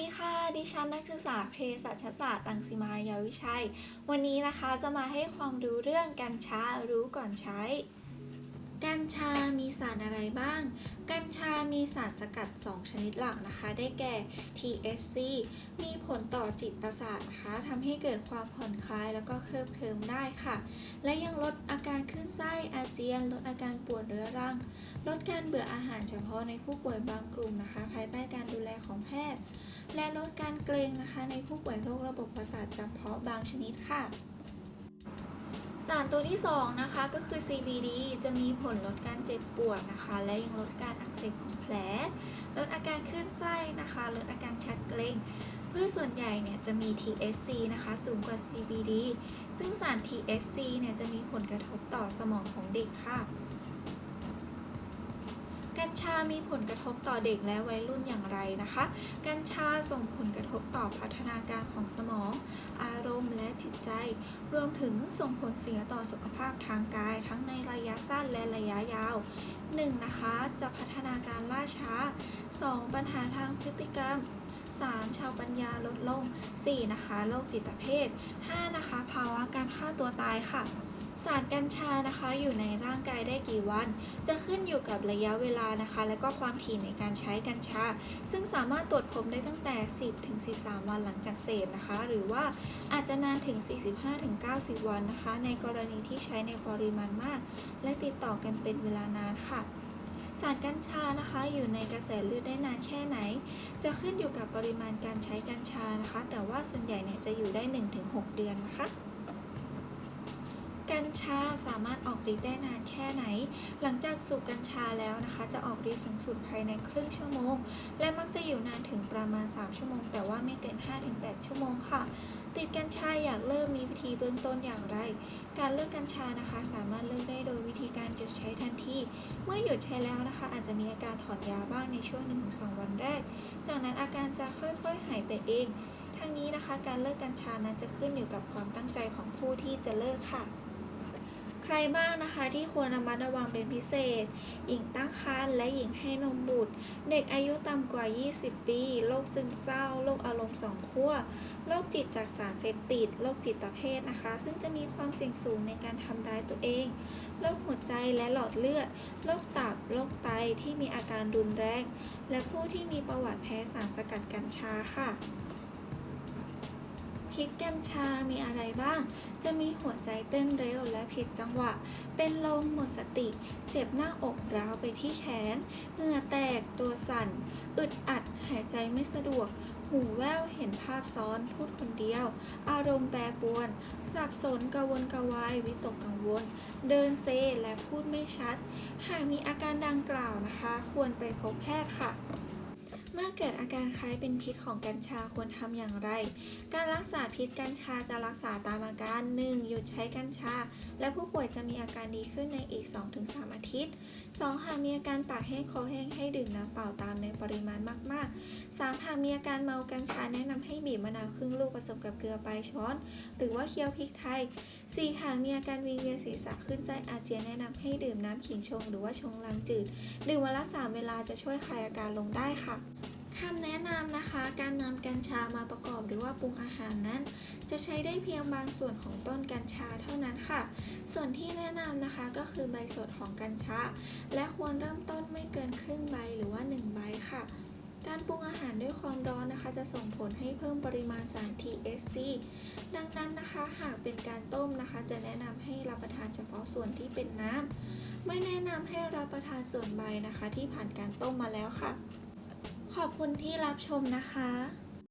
ดีค่ะ ดิฉันนักศึกษาเภสัชศาสตร์ตังสิมายาวิชัย วันนี้นะคะจะมาให้ความรู้เรื่องกัญชารู้ก่อนใช้ กัญชามีสารอะไรบ้าง กัญชามีสารสกัด 2 ชนิดหลักนะคะ ได้แก่ THC มีผลต่อจิตประสาทนะคะทำให้เกิดความผ่อนคลายแล้วก็เคลิบเคลิ้มได้ค่ะ และยังลดอาการคลื่นไส้อาเจียน ลดอาการปวดเรื้อรัง ลดการเบื่ออาหารเฉพาะในผู้ป่วยบางกลุ่มนะคะ ภายใต้การดูแลของแพทย์ และลดการเกร็งนะคะในผู้ป่วยโรคระบบประสาทจำเพาะบางชนิดค่ะ สารตัวที่2นะคะก็คือ CBD จะมีผลลดการเจ็บปวดนะคะ และยังลดการอักเสบของแผล ลดอาการคลื่นไส้นะคะ ลดอาการชักเกร็งพืชส่วนใหญ่เนี่ยจะมี THC นะคะสูงกว่า CBD ซึ่งสาร THC เนี่ยจะมีผลกระทบต่อสมองของเด็กค่ะามีผลกระทบต่อเด็กและวัยรุ่นอย่างไรนะคะ กัญชาส่งผลกระทบต่อพัฒนาการของสมอง อารมณ์และจิตใจ รวมถึงส่งผลเสียต่อสุขภาพทางกาย ทั้งในระยะสั้นและระยะยาว 1. นะคะ จะพัฒนาการล่าช้า 2. ปัญหาทางพฤติกรรม 3. ชาวปัญญาลดลง 4. นะคะ โรคจิตเภท 5. นะคะ ภาวะการฆ่าตัวตายค่ะ สารกัญชานะคะอยู่ในร่างกายได้กี่วัน จะขึ้นอยู่กับระยะเวลานะคะ และก็ความถี่ในการใช้กัญชา ซึ่งสามารถตรวจพบได้ตั้งแต่ 10ถึง13 วันหลังจากเสพนะคะ หรือว่าอาจจะนานถึง 45ถึง90 วันนะคะ ในกรณีที่ใช้ในปริมาณมาก และติดต่อกันเป็นเวลานานค่ะสารกัญชานะคะอยู่ในกระแสเลือดได้นานแค่ไหน จะขึ้นอยู่กับปริมาณการใช้กัญชานะคะ แต่ว่าส่วนใหญ่เนี่ยจะอยู่ได้ 1-6 เดือนนะคะ กัญชาสามารถออกฤทธิ์ได้นานแค่ไหน หลังจากสูบกัญชาแล้วนะคะ จะออกฤทธิ์สูงสุดภายในครึ่งชั่วโมง และมักจะอยู่นานถึงประมาณ 3 ชั่วโมง แต่ว่าไม่เกิน 5-8 ชั่วโมงค่ะ ติดกัญชาอยากเลิกมีวิธีเบื้องต้นอย่างไร การเลิกกัญชานะคะ สามารถเลิกได้โดยวิธีการหยุดใช้ทันที เมื่อหยุดใช้แล้วนะคะ อาจจะมีอาการถอนยาบ้างในช่วง 1-2 วันแรก จากนั้นอาการจะค่อยๆหายไปเองทั้งนี้นะคะการเลิกกัญชานั้นจะขึ้นอยู่กับความตั้งใจของผู้ที่จะเลิกค่ะ ใครบ้างนะคะที่ควรระมัดระวังเป็นพิเศษ หญิงตั้งครรภ์และหญิงให้นมบุตร เด็กอายุต่ำกว่า 20 ปี โรคซึมเศร้า โรคอารมณ์สองขั้ว โรคจิตจากสารเสพติด โรคจิตเภทนะคะ ซึ่งจะมีความเสี่ยงสูงในการทำร้ายตัวเอง โรคหัวใจและหลอดเลือด โรคตับ โรคไตที่มีอาการรุนแรง และผู้ที่มีประวัติแพ้สารสกัดกัญชาค่ะ พิษกัญชามีอะไรบ้าง จะมีหัวใจเต้นเร็วและผิดจังหวะ เป็นลมหมดสติ เจ็บหน้าอกร้าวไปที่แขน เหงื่อแตกตัวสั่น อึดอัดหายใจไม่สะดวก หูแว่วเห็นภาพซ้อนพูดคนเดียว อารมณ์แปรปรวน สับสนกระวนกระวายวิตกกังวล เดินเซและพูดไม่ชัด หากมีอาการดังกล่าวนะคะ ควรไปพบแพทย์ค่ะ เมื่อเกิดอาการคล้ายเป็นพิษของกัญชาควรทำอย่างไร การรักษาพิษกัญชาจะรักษาตามอาการ 1. หยุดใช้กัญชา และผู้ป่วยจะมีอาการดีขึ้นในอีก 2-3 อาทิตย์ 2. หากมีอาการปากแห้งคอแห้งให้ดื่มน้ำเปล่าตามในปริมาณมาก ๆ 3. หากมีอาการเมากัญชาแนะนำให้บีบมะนาวครึ่งลูกผสมกับเกลือปลายช้อน หรือว่าเคี่ยวพริกไทย 4. หากมีอาการวิงเวียนศีรษะขึ้นไส้อาเจียนแนะนำให้ดื่มน้ำขิงชง หรือว่าชงลังจืด ดื่มวันละ3เวลาจะช่วยคลายอาการลงได้ค่ะ การนำกัญชามาประกอบหรือว่าปรุงอาหารนั้น จะใช้ได้เพียงบางส่วนของต้นกัญชาเท่านั้นค่ะ ส่วนที่แนะนำนะคะก็คือใบสดของกัญชา และควรเริ่มต้นไม่เกินครึ่งใบหรือว่า 1 ใบค่ะการปรุงอาหารด้วยความร้อนนะคะ จะส่งผลให้เพิ่มปริมาณสาร THC ดังนั้นนะคะ หากเป็นการต้มนะคะ จะแนะนำให้รับประทานเฉพาะส่วนที่เป็นน้ำไม่แนะนำให้รับประทานส่วนใบนะคะ ที่ผ่านการต้มมาแล้วค่ะ ขอบคุณที่รับชมนะคะ